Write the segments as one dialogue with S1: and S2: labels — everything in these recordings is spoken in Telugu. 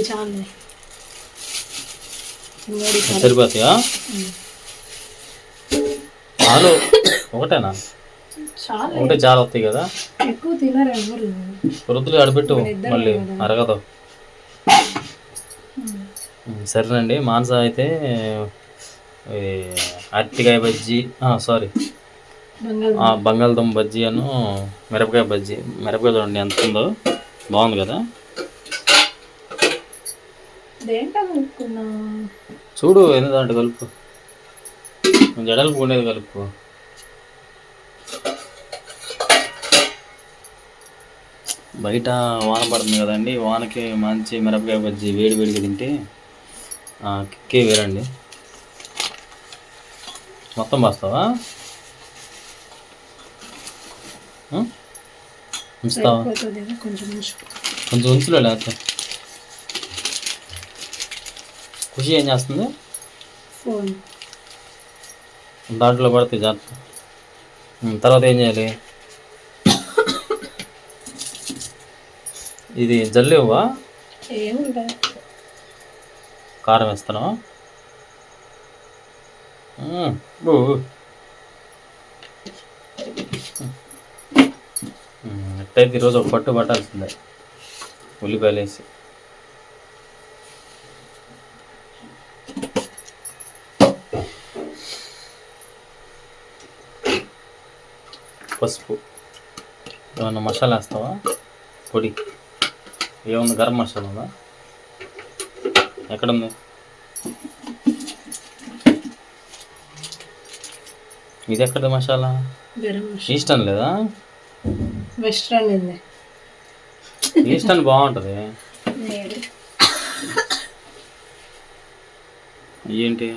S1: ఇవి చాలు.
S2: సరిపోతాయా? చాలు. ఒకటేనా?
S1: చాలు.
S2: ఒకటే చాలా వస్తాయి కదా?
S1: ఎక్కువ తినరు ఎవరు.
S2: వృద్ధులు అడబెట్టు మళ్ళీ అరగదు. సరేనండి. మాంస అయితే అరటికాయ బజ్జీ సారీ
S1: బంగాళ
S2: బంగాళదుంప. బజ్జీ అను మిరపకాయ బజ్జీ. మిరపకాయ చూడండి ఎంత ఉందో. బాగుంది కదా? చూడు దాంట్లో కలుపు? కొంచెం ఎడల్పు ఉండేది కలుపు. బయట వాన పడుతుంది కదండి వానకి మంచి మిరపకాయ బజ్జీ వేడి వేడిగా తింటే కిక్కే వేరండి. మొత్తం పోస్తావా? ఆ? ఉంచుతావా.
S1: కొంచెం
S2: ఉంచులే లేకపోతే. ఖుషి ఏం చేస్తుంది
S1: ఫోన్
S2: దాంట్లో పడితే జాగ్రత్త తర్వాత ఏం చేయాలి ఇది జల్లేవా కారం. ఉమ్, ఎట్టయితే ఈరోజు ఒక పట్టు పట్టాల్సిందే ఉల్లిపాయలు వేసి పసుపు. ఏమన్నా మసాలా వేస్తావా? పొడి. ఏముంది గరం మసాలా ఉందా? ఎక్కడుంది? ఇది ఎక్కడ మసాలా? ఈస్టర్న్ లేదా?
S1: వెస్ట్రన్
S2: ఈస్టర్న్ బాగుంటుంది. ఏంటి?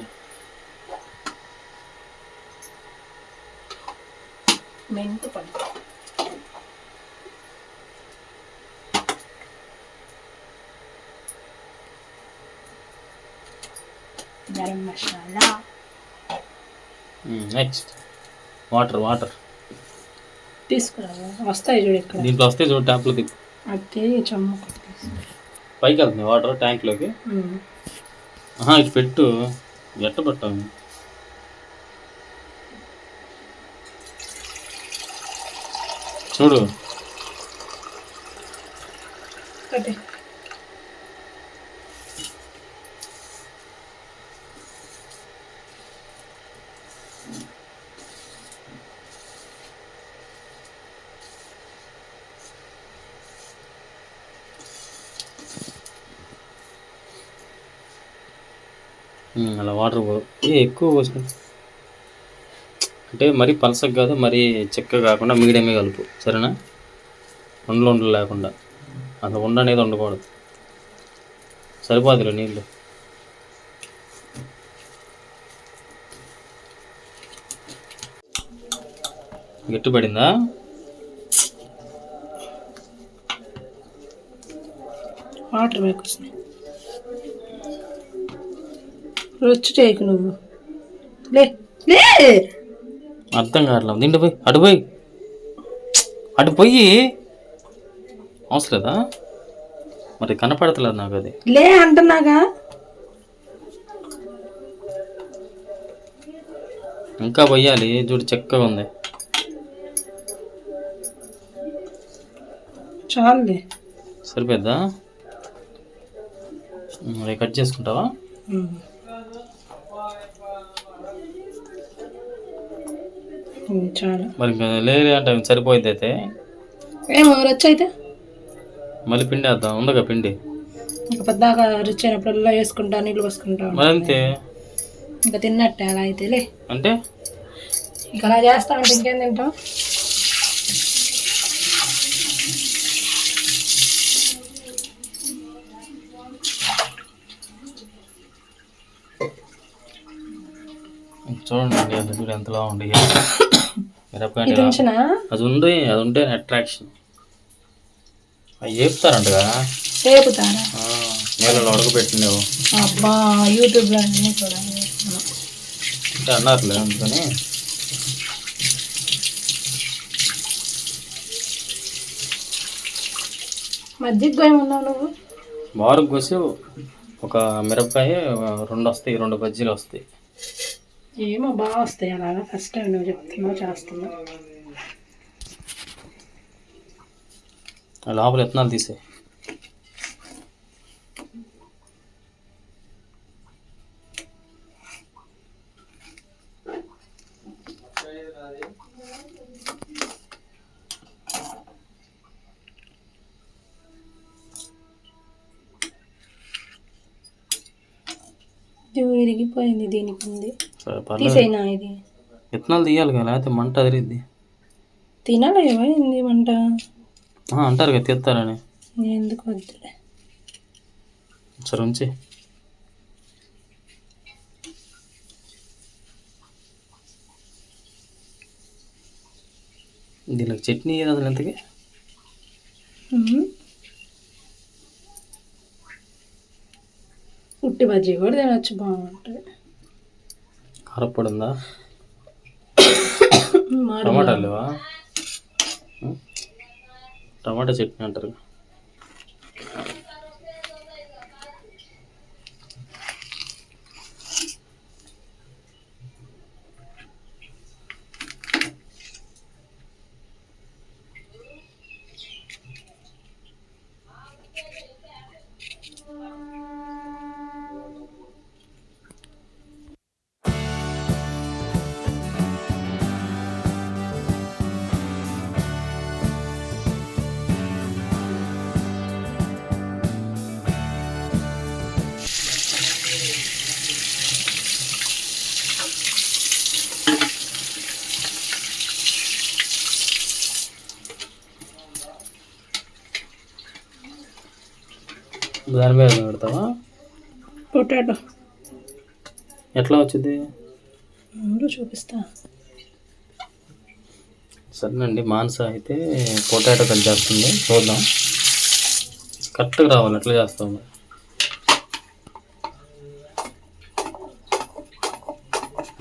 S1: మెంతు పొడి గరం మసాలా.
S2: నెక్స్ట్ వాటర్ వాటర్
S1: తీసుకురా వస్తాయి చూడు ఇక్కడ.
S2: దీంట్లో వస్తే చూడు ట్యాప్లో తిప్పు
S1: అది చెమ్మ.
S2: పైకి వెళ్తుంది వాటర్ ట్యాంక్లోకి ఇటు పెట్టు. ఎట్ట పెట్టాము చూడు
S1: పెట్టే.
S2: ఉమ్, అలా వాటర్ పో- ఏ ఎక్కువ పోసిన అంటే మరీ పలసగా కాదు మరీ చెక్క కాకుండా మీడియమే కలుపు సరేనా? ఉండలు ఉండలు లేకుండా. అసలు ఉండ అనేది ఉండకూడదు. సరిపోదులే నీళ్ళు. గట్టిపడిందా?
S1: వాటర్ వేకొచ్చినాయి చేయకు నువ్వు. లే లే!
S2: అర్థం కావట్లేదు. దీంట్లో పోయి అటు పోయి. అటు పోయి. అవసరం లేదా? మరి కనపడతలేదు నాకు అది.
S1: లే అంటున్నాగా.
S2: ఇంకా పోయాలి. చూడు చెక్కగా ఉంది.
S1: చాలులే.
S2: సరిపోద్దా అవి కట్ చేసుకుంటావా
S1: ఉమ్. ఉమ్, చాలు.
S2: మరి లేదు అంటే సరిపోయింది అయితే?
S1: ఏమో రుచి అయితే?
S2: మళ్ళీ పిండి వేద్దాం. ఉందిగా పిండి?
S1: ఇంకా పెద్దగా రుచి అయినప్పుడల్లా వేసుకుంటా నీళ్ళు పోసుకుంటా.
S2: మరి అంతే.
S1: ఇంకా తిన్నట్టే అలా అయితేలే
S2: అంటే?
S1: ఇంకా అలా చేస్తా అంటే ఇంకేం తింటాం?
S2: చూడండి చూడు ఎంతలా ఉంది మిరపకాయ అది ఉంది అది ఉంటే అట్రాక్షన్ అవి చెప్తారంటగా?
S1: సేపుతారా
S2: ఆ, నీళ్ళలో ఉడకబెట్టినవు
S1: అబ్బా యూట్యూబ్లో అన్నీ
S2: అంటే అన్నారులే అందుకని.
S1: మజ్జిగ ఏమన్నావు నువ్వు?
S2: వారం కోసి ఒక మిరపకాయ రెండు వస్తాయి రెండు బజ్జీలు వస్తాయి.
S1: ఏమో బాగా వస్తాయి అలాగా ఫస్ట్ టైం నువ్వు చెప్తున్నావు చేస్తున్నావు
S2: లోపల ఎత్తనాలు తీసే
S1: విరిగిపోయింది దీనికి ఉంది
S2: సరే పర్లేదు.
S1: తీసేనా ఇది?
S2: విత్తనాలు తీయాలి కదా లేకపోతే మంట అదిరిద్ది.
S1: తినాలి ఏమైంది వంట
S2: ఆ, అంటారు కదా తీస్తారని.
S1: ఎందుకు వద్దులే?
S2: సరే ఉంచి. దీనికి చట్నీ ఏది అసలు ఎంతకి
S1: ఉమ్. ఉట్టి బజ్జీ కూడా తినొచ్చు బాగుంటుంది.
S2: కారప్పొడి ఉందా టమాటాలు లేవా? టమాటా చట్నీ అంటారు. దాని మీద పెడతావా?
S1: పొటాటో.
S2: ఎట్లా వచ్చింది?
S1: చూపిస్తా.
S2: సరేనండి మానస అయితే పొటాటో కట్ చేస్తుంది. చూద్దాం. కరెక్ట్గా రావాలి ఎట్లా చేస్తాం మరి.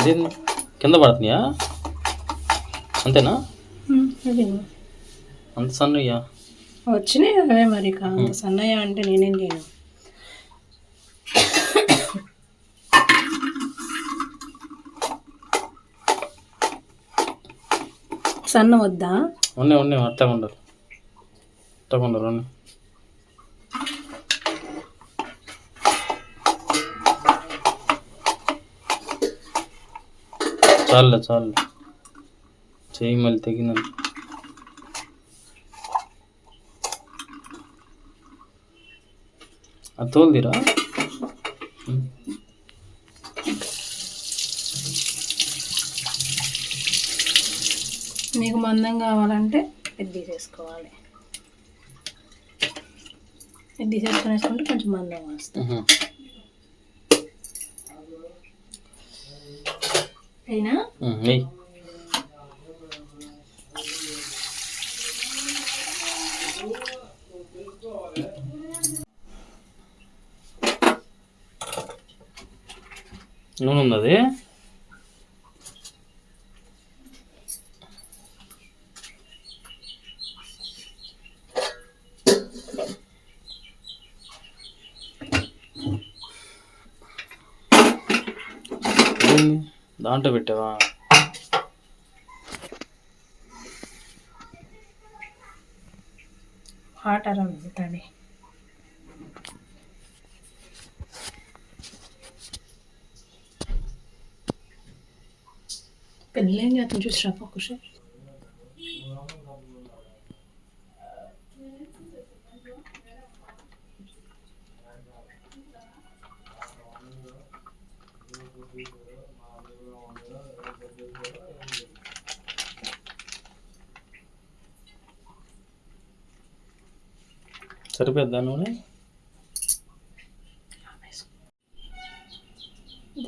S2: అదేంది కింద పడుతున్నాయా? అంతేనా?
S1: అది
S2: అంత సన్నయ్యా?
S1: వచ్చినాయి అవే మరి అంత సన్నయ్య అంటే నేనేం చేయను. సన్న వద్దా?
S2: ఉన్నాయి ఉన్నాయి అట్టగా ఉండరు అట్టగా ఉండరు ఉన్నాయి. చాలులే చాలు. చెయ్యి మళ్ళీ తెగిందని తోలుదిరా
S1: మీకు మందం కావాలంటే ఇది తీసేసుకోవాలి. ఇది తీసేసుకొని వేసుకుంటే కొంచెం మందం వస్తుంది. అయినా?
S2: నూనె ఉన్నది. దాంట్లో పెట్టావా?
S1: వాటర్ ఉంది తడి పెళ్ళి ఏం చేస్తాను చూసి రా పక్కుషి
S2: సరిపోద్దా నూనె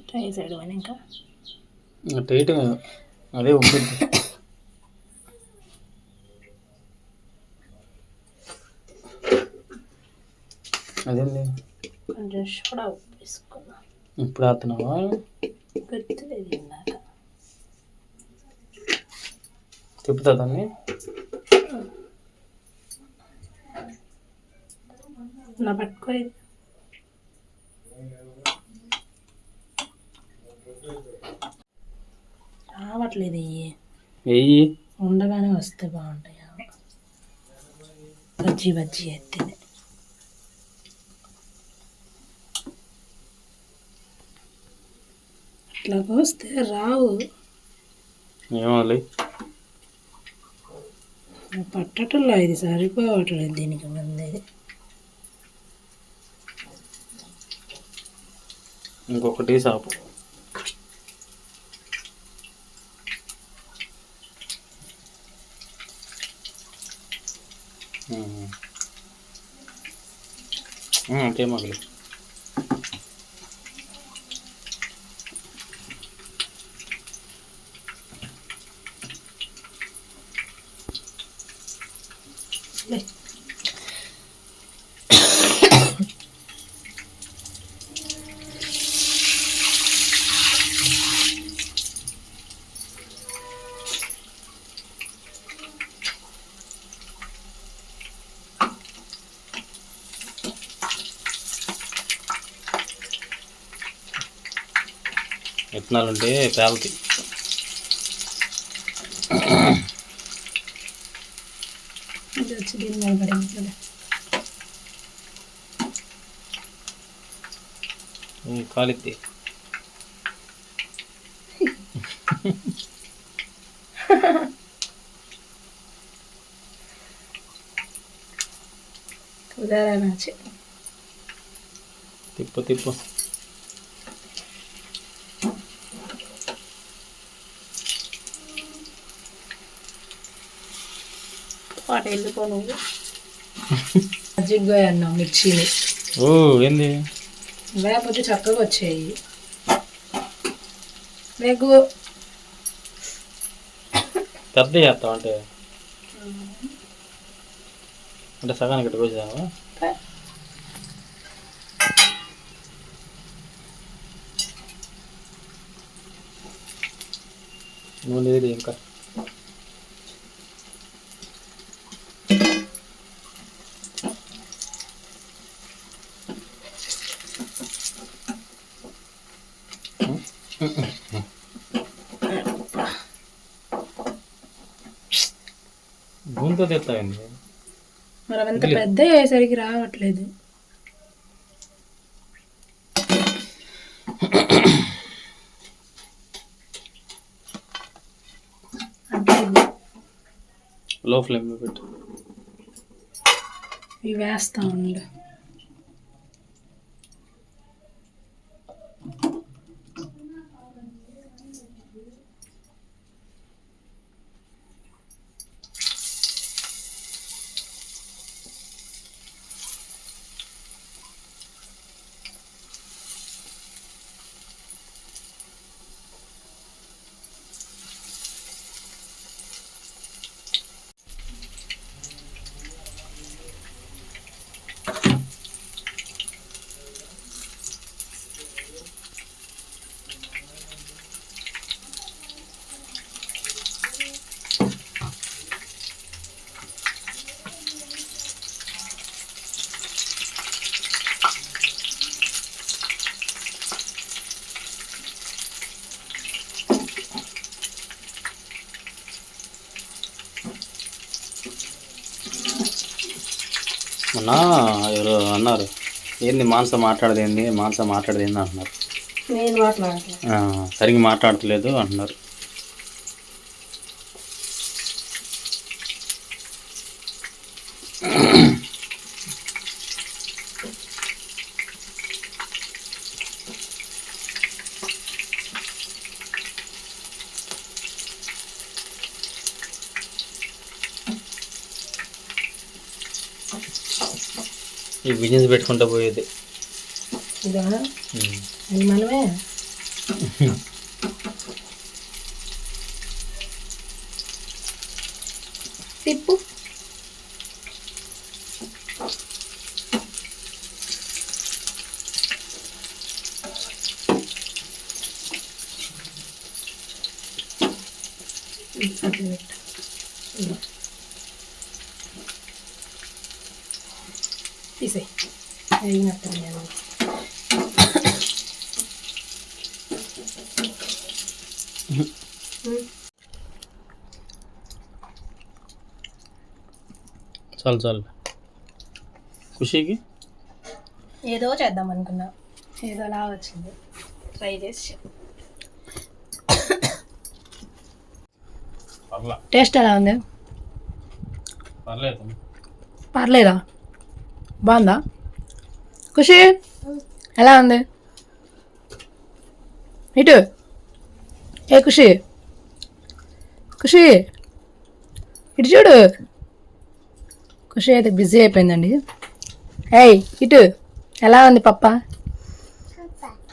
S1: ట్రై పోయినా ఇంకా
S2: టైట్ అదే ఉబ్బుద్ది అదేంది?
S1: కొంచెం సోడా ఉప్పు వేసుకున్నాం.
S2: ఇప్పుడు ఆతున్నావా
S1: గుర్తులేదు ఇందాక
S2: తిప్పుతా దాన్ని.
S1: నా పట్టుకో రావట్లేదు ఇవి
S2: వెయ్యి
S1: ఉండగానే వస్తే బాగుంటాయి. బజ్జీ బజ్జీ ఎత్తింది ఇట్లా పోస్తే రావు.
S2: ఏమోలే.
S1: పట్టటంలో ఇది సరిపోవట్లేదు దీనికి మంది.
S2: ఇంకొకటి సాపు. అంతే మగలి విత్తనాలు ఉంటే పేలతాయి కాలిత్తి
S1: ఉదాహరణ
S2: తిప్పు తిప్పు.
S1: పాట వెళ్ళిపో నువ్వు? మజ్జిగ అన్నాం మిర్చిని
S2: ఓ ఏంది?
S1: లేకపోతే చక్కగా వచ్చాయి. నీకు
S2: పెద్ద చేస్తావు అంటే? అంటే సగానికి కోసావా నువ్వు లేదు ఇంకా. భూమితో తెస్తావండి
S1: మరి అంత పెద్ద అయ్యేసరికి రావట్లేదు.
S2: లో ఫ్లేమ్లో పెట్టు?
S1: ఇవి వేస్తా ఉండు
S2: మొన్న ఎవరు అన్నారు. ఏంది మానస మాట్లాడదు ఏంది మానస మాట్లాడదు ఏంది అంటున్నారు.
S1: నేను మాట్లాడట్లేదు
S2: ఆ, సరిగ్గా మాట్లాడట్లేదు అంటున్నారు. బిజినెస్ పెట్టుకుంటూ పోయేది.
S1: మనమే? తిప్పు.
S2: చాలు చాలు. ఖుషీకి?
S1: ఏదో చేద్దాం అనుకున్నా. ఏదో అలా వచ్చింది. ట్రై చేసి టేస్ట్ ఎలా ఉంది?
S2: పర్లేదు.
S1: పర్లేదా? బాగుందా? ఖుషి ఎలా ఉంది? ఇటు. ఏ ఖుషి? ఖుషి ఇటు చూడు. ఖుషి అయితే బిజీ అయిపోయిందండి. ఏయ్ ఇటు ఎలా ఉంది పప్ప?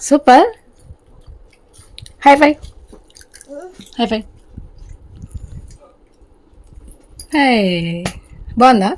S1: Super. High five high five high బాగుందా.